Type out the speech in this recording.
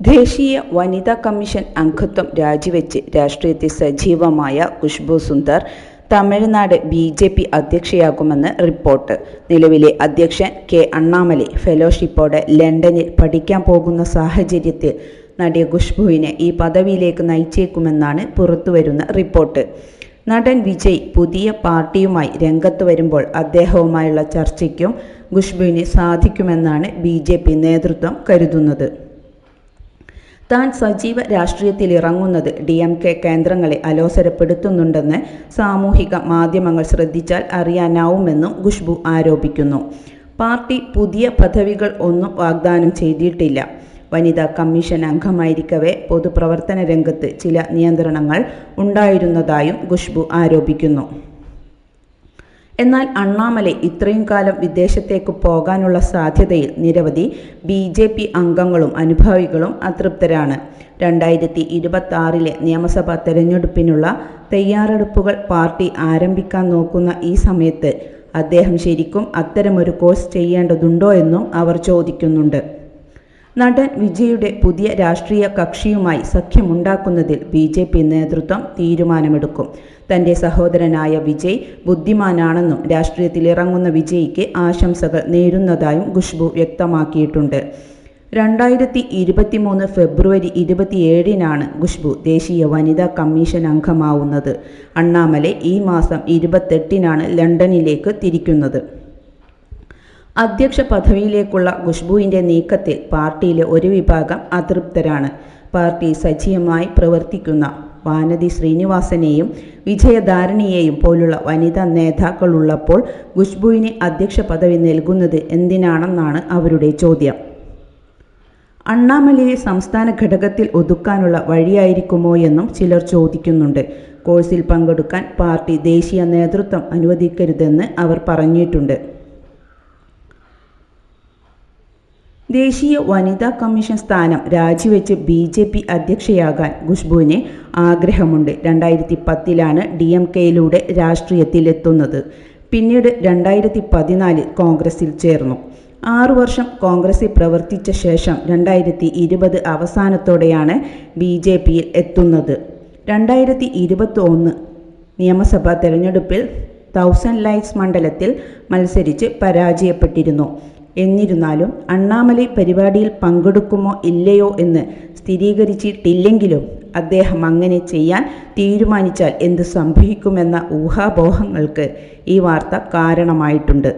ദേശീയ വനിതാ കമ്മീഷൻ അംഗത്വം രാജിവെച്ച് രാഷ്ട്രീയത്തിൽ സജീവമായ Khushbu Sundar Tamil Nadu B J P അധ്യക്ഷയാകുമെന്ന് report. നിലവിലെ അധ്യക്ഷൻ കെ അണ്ണാമലൈ ഫെലോഷിപ്പോടെ ലണ്ടനിൽ പഠിക്കാൻ പോകുന്ന സാഹചര്യത്തിൽ നടി ഖുഷ്ബുവിനെ ഈ പദവിയിലേക്ക് നയിച്ചേക്കുമെന്നാണ് പുറത്തുവരുന്ന റിപ്പോർട്ട്. നടൻ വിജയ് പുതിയ പാർട്ടിയുമായി രംഗത്ത് വരുമ്പോൾ അദ്ദേഹവുമായുള്ള ചർച്ചയ്ക്കും ഖുഷ്ബുവിന് സാധിക്കുമെന്നാണ് ബി നേതൃത്വം കരുതുന്നത്. താൻ സജീവ രാഷ്ട്രീയത്തിലിറങ്ങുന്നത് ഡി എം കെ കേന്ദ്രങ്ങളെ അലോസരപ്പെടുത്തുന്നുണ്ടെന്ന് സാമൂഹിക മാധ്യമങ്ങൾ ശ്രദ്ധിച്ചാൽ അറിയാനാവുമെന്നും ഖുഷ്ബു ആരോപിക്കുന്നു. പാർട്ടി പുതിയ പദവികൾ ഒന്നും വാഗ്ദാനം ചെയ്തിട്ടില്ല. വനിതാ കമ്മീഷൻ അംഗമായിരിക്കവേ പൊതുപ്രവർത്തന രംഗത്ത് ചില നിയന്ത്രണങ്ങൾ ഉണ്ടായിരുന്നതായും ഖുഷ്ബു ആരോപിക്കുന്നു. എന്നാൽ അണ്ണാമലൈ ഇത്രയും കാലം വിദേശത്തേക്ക് പോകാനുള്ള സാധ്യതയിൽ നിരവധി ബി ജെ പി അംഗങ്ങളും അനുഭാവികളും അതൃപ്തരാണ്. രണ്ടായിരത്തി ഇരുപത്തി ആറിലെ നിയമസഭാ തെരഞ്ഞെടുപ്പിനുള്ള തയ്യാറെടുപ്പുകൾ പാർട്ടി ആരംഭിക്കാൻ നോക്കുന്ന ഈ സമയത്ത് അദ്ദേഹം ശരിക്കും അത്തരമൊരു കോഴ്സ് ചെയ്യേണ്ടതുണ്ടോ എന്നും അവർ ചോദിക്കുന്നുണ്ട്. നടൻ വിജയുടെ പുതിയ രാഷ്ട്രീയ കക്ഷിയുമായി സഖ്യമുണ്ടാക്കുന്നതിൽ ബി ജെ പി നേതൃത്വം തീരുമാനമെടുക്കും. തന്റെ സഹോദരനായ വിജയ് ബുദ്ധിമാനാണെന്നും രാഷ്ട്രീയത്തിൽ ഇറങ്ങുന്ന വിജയ്ക്ക് ആശംസകൾ നേരുന്നതായും ഖുഷ്ബു വ്യക്തമാക്കിയിട്ടുണ്ട്. രണ്ടായിരത്തി ഇരുപത്തിമൂന്ന് ഫെബ്രുവരി ഇരുപത്തിയേഴിനാണ് ഖുഷ്ബു ദേശീയ വനിതാ കമ്മീഷൻ അംഗമാവുന്നത്. അണ്ണാമലെ ഈ മാസം ഇരുപത്തെട്ടിനാണ് ലണ്ടനിലേക്ക് തിരിക്കുന്നത്. അധ്യക്ഷ പദവിയിലേക്കുള്ള ഖുഷ്ബുവിന്റെ നീക്കത്തിൽ പാർട്ടിയിലെ ഒരു വിഭാഗം അതൃപ്തരാണ്. പാർട്ടി സജീവമായി പ്രവർത്തിക്കുന്ന വാനതി ശ്രീനിവാസനെയും വിജയധാരണിയെയും പോലുള്ള വനിതാ നേതാക്കളുള്ളപ്പോൾ ഖുഷ്ബുവിന് അധ്യക്ഷ പദവി നൽകുന്നത് എന്തിനാണെന്നാണ് അവരുടെ ചോദ്യം. അണ്ണാമലയെ സംസ്ഥാന ഘടകത്തിൽ ഒതുക്കാനുള്ള വഴിയായിരിക്കുമോ എന്നും ചിലർ ചോദിക്കുന്നുണ്ട്. കോഴ്സിൽ പങ്കെടുക്കാൻ പാർട്ടി ദേശീയ നേതൃത്വം അനുവദിക്കരുതെന്ന് അവർ പറഞ്ഞിട്ടുണ്ട്. ദേശീയ വനിതാ കമ്മീഷൻ സ്ഥാനം രാജിവെച്ച് ബി ജെ പി അധ്യക്ഷയാകാൻ ഖുഷ്ബുവിന് ആഗ്രഹമുണ്ട്. രണ്ടായിരത്തി പത്തിലാണ് ഡി എം കെയിലൂടെ രാഷ്ട്രീയത്തിലെത്തുന്നത്. പിന്നീട് രണ്ടായിരത്തി പതിനാലിൽ കോൺഗ്രസിൽ ചേർന്നു. ആറു വർഷം കോൺഗ്രസിൽ പ്രവർത്തിച്ച ശേഷം രണ്ടായിരത്തി ഇരുപത് അവസാനത്തോടെയാണ് ബി ജെ പിയിൽ എത്തുന്നത്. രണ്ടായിരത്തി ഇരുപത്തി ഒന്ന് നിയമസഭാ തെരഞ്ഞെടുപ്പിൽ തൗസൻഡ് ലൈറ്റ്സ് മണ്ഡലത്തിൽ മത്സരിച്ച് പരാജയപ്പെട്ടിരുന്നു. എന്നിരുന്നാലും അണ്ണാമലൈ പരിപാടിയിൽ പങ്കെടുക്കുമോ ഇല്ലയോ എന്ന് സ്ഥിരീകരിച്ചിട്ടില്ലെങ്കിലും അദ്ദേഹം അങ്ങനെ ചെയ്യാൻ തീരുമാനിച്ചാൽ എന്ത് സംഭവിക്കുമെന്ന ഊഹാപോഹങ്ങൾക്ക് ഈ വാർത്ത കാരണമായിട്ടുണ്ട്.